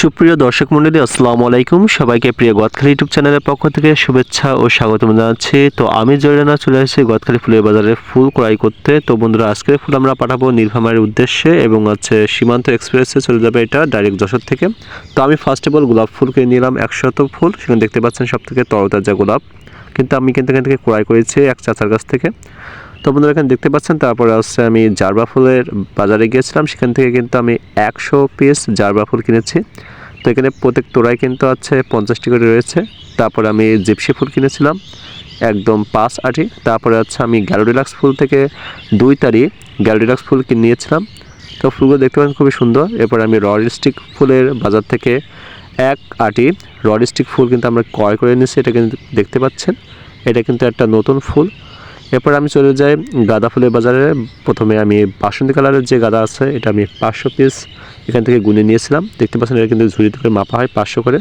সুপ্রিয় দর্শক মন্ডলী, আসসালামু আলাইকুম। সবাইকে প্রিয় গদখালি ইউটিউব চ্যানেলের পক্ষ থেকে শুভেচ্ছা ও স্বাগতম জানাচ্ছি। তো আমি জয়রানা চলে এসেছি গদখালি ফুলের বাজারে ফুল ক্রয় করতে। তো বন্ধুরা, আজকের ফুল আমরা পাঠাবো নীলফামারীর উদ্দেশ্যে এবং হচ্ছে সীমান্ত এক্সপ্রেসে চলে যাবে এটা ডাইরেক্ট যশোর থেকে। তো আমি ফার্স্ট অফ অল গোলাপ ফুল কিনে নিলাম একশত ফুল। সেখানে দেখতে পাচ্ছেন সব থেকে তরতাজা গোলাপ। কিন্তু আমি কিন্তু এখান থেকে ক্রয় করেছি এক চাচার কাছ থেকে। তো বন্ধুরা এখানে দেখতে পাচ্ছেন, তারপরে হচ্ছে আমি জারবা ফুলের বাজারে গিয়েছিলাম। সেখান থেকে কিন্তু আমি একশো পিস জারবা ফুল কিনেছি। তো এখানে প্রত্যেক তোড়াই কিন্তু আছে পঞ্চাশটি করে রয়েছে। তারপরে আমি জিপসি ফুল কিনেছিলাম, একদম পাঁচ আটি। তারপরে হচ্ছে আমি গ্যালোডিলাক্স ফুল থেকে দুই তারিখ গ্যালোডিলাক্স ফুল কিনে নিয়েছিলাম। তো ফুলগুলো দেখতে পাচ্ছেন খুবই সুন্দর। এরপর আমি রয়্যালিস্টিক ফুলের বাজার থেকে এক আটি রয়্যালিস্টিক ফুল কিন্তু আমরা ক্রয় করে নিয়েছি, এটা কিন্তু দেখতে পাচ্ছেন। এটা কিন্তু একটা নতুন ফুল। এরপর আমি চলে যাই গাঁদা ফুলের বাজারে। প্রথমে আমি বাসন্তী কালারের যে গাঁদা আছে, এটা আমি পাঁচশো পিস এখান থেকে গুনে নিয়েছিলাম। দেখতে পাচ্ছেন এটা কিন্তু ঝুড়ি করে মাপা হয় পাঁচশো করে।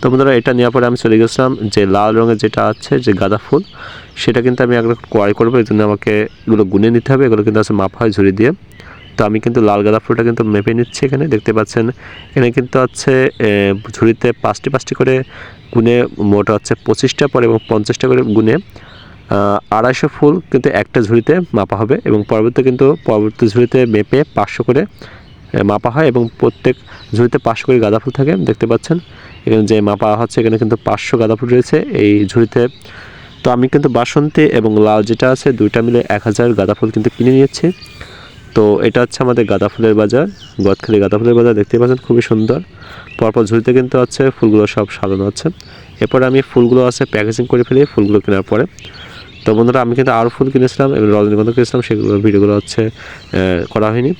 তো বন্ধুরা, এটা নেওয়ার পরে আমি চলে গেছিলাম যে লাল রঙের যেটা আছে, যে গাঁদা ফুল, সেটা কিন্তু আমি একবার ক্রয় করব। এই জন্য আমাকে এগুলো গুনে নিতে হবে। এগুলো কিন্তু আছে মাপা হয় ঝুড়ি দিয়ে। তো আমি কিন্তু লাল গাঁদা ফুলটা কিন্তু মেপে নিচ্ছি এখানে। দেখতে পাচ্ছেন, এখানে কিন্তু আছে ঝুড়িতে পাঁচটি পাঁচটি করে গুনে মোট হচ্ছে পঁচিশটা পরে এবং পঞ্চাশটা করে গুনে আড়াইশো ফুল কিন্তু একটা ঝুড়িতে মাপা হবে এবং পরবর্তী কিন্তু পরবর্তী ঝুড়িতে মেপে পাঁচশো করে মাপা হয় এবং প্রত্যেক ঝুড়িতে পাঁচশো করে গাঁদা ফুল থাকে, দেখতে পাচ্ছেন? এখানে যে মাপা হচ্ছে, এখানে কিন্তু পাঁচশো গাঁদা ফুল রয়েছে এই ঝুড়িতে। তো আমি কিন্তু বাসন্তী এবং লাল যেটা আছে, দুইটা মিলে এক হাজার গাঁদা ফুল কিন্তু কিনে নিয়েছি। তো এটা হচ্ছে আমাদের গাঁদা ফুলের বাজার, গদখালি গাঁদা ফুলের বাজার দেখতে পাচ্ছেন? খুবই সুন্দর। পরপর ঝুড়িতে কিন্তু আছে ফুলগুলো সব সাজানো আছে। এরপরে আমি ফুলগুলো আছে প্যাকেজিং করে ফেলি, ফুলগুলো কেনার পরে। তো বন্ধুরা, আমি কিন্তু আরও ফুল কিনেছিলাম এবং রজনীগন্ধা কিনেছিলাম সেগুলোর ভিডিওগুলো হচ্ছে করা হয়নি।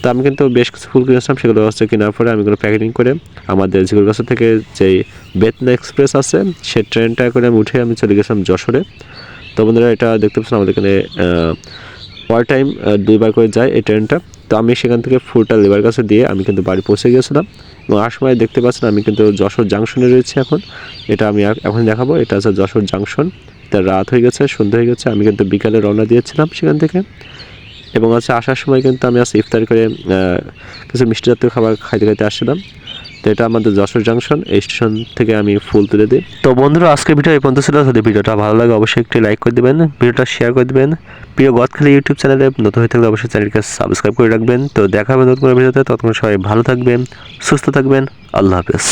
তো আমি কিন্তু বেশ কিছু ফুল কিনেছিলাম, সেগুলো হচ্ছে কেনার পরে আমি এগুলো প্যাকেটিং করে আমাদের ঝিগুরগাছা থেকে যেই বেতনা এক্সপ্রেস আছে, সে ট্রেনটা করে আমি উঠে আমি চলে গেছিলাম যশোরে। তো বন্ধুরা, এটা দেখতে পাচ্ছেন আমাদের এখানে পার টাইম দুইবার করে যায় এই ট্রেনটা। তো আমি সেখান থেকে ফুলটা লেবার কাছে দিয়ে আমি কিন্তু বাড়ি পৌঁছে গিয়েছিলাম। এবং আর সময় দেখতে পাচ্ছেন আমি কিন্তু যশোর জাংশনে রয়েছি এখন। এটা আমি এখন দেখাবো, এটা হচ্ছে যশোর জাংশন তা রাত হয়ে গেছে, সন্ধ্যা হয়ে গেছে, আমি কিন্তু বিকালে রওনা দিয়েছিলাম সেখান থেকে। এবং আছে আসার সময় কিন্তু আমি আজকে ইফতার করে কিছু মিষ্টি জাতীয় খাবার খাইতে খাইতে আসছিলাম। তো এটা আমাদের যশোর জাংশন এই স্টেশন থেকে আমি ফুল তুলে দিই। তো বন্ধুরা, আজকের ভিডিও এই পর্যন্ত ছিল। যদি ভিডিওটা ভালো লাগে, অবশ্যই একটি লাইক করে দিবেন, ভিডিওটা শেয়ার করে দিবেন। প্রিয় গদখালি ইউটিউব চ্যানেলে নতুন হয়ে থাকলে অবশ্যই চ্যানেলকে সাবস্ক্রাইব করে রাখবেন। তো দেখা হবে নতুন কোনো ভিডিওতে। ততক্ষণ সবাই ভালো থাকবেন, সুস্থ থাকবেন। আল্লাহ হাফেজ।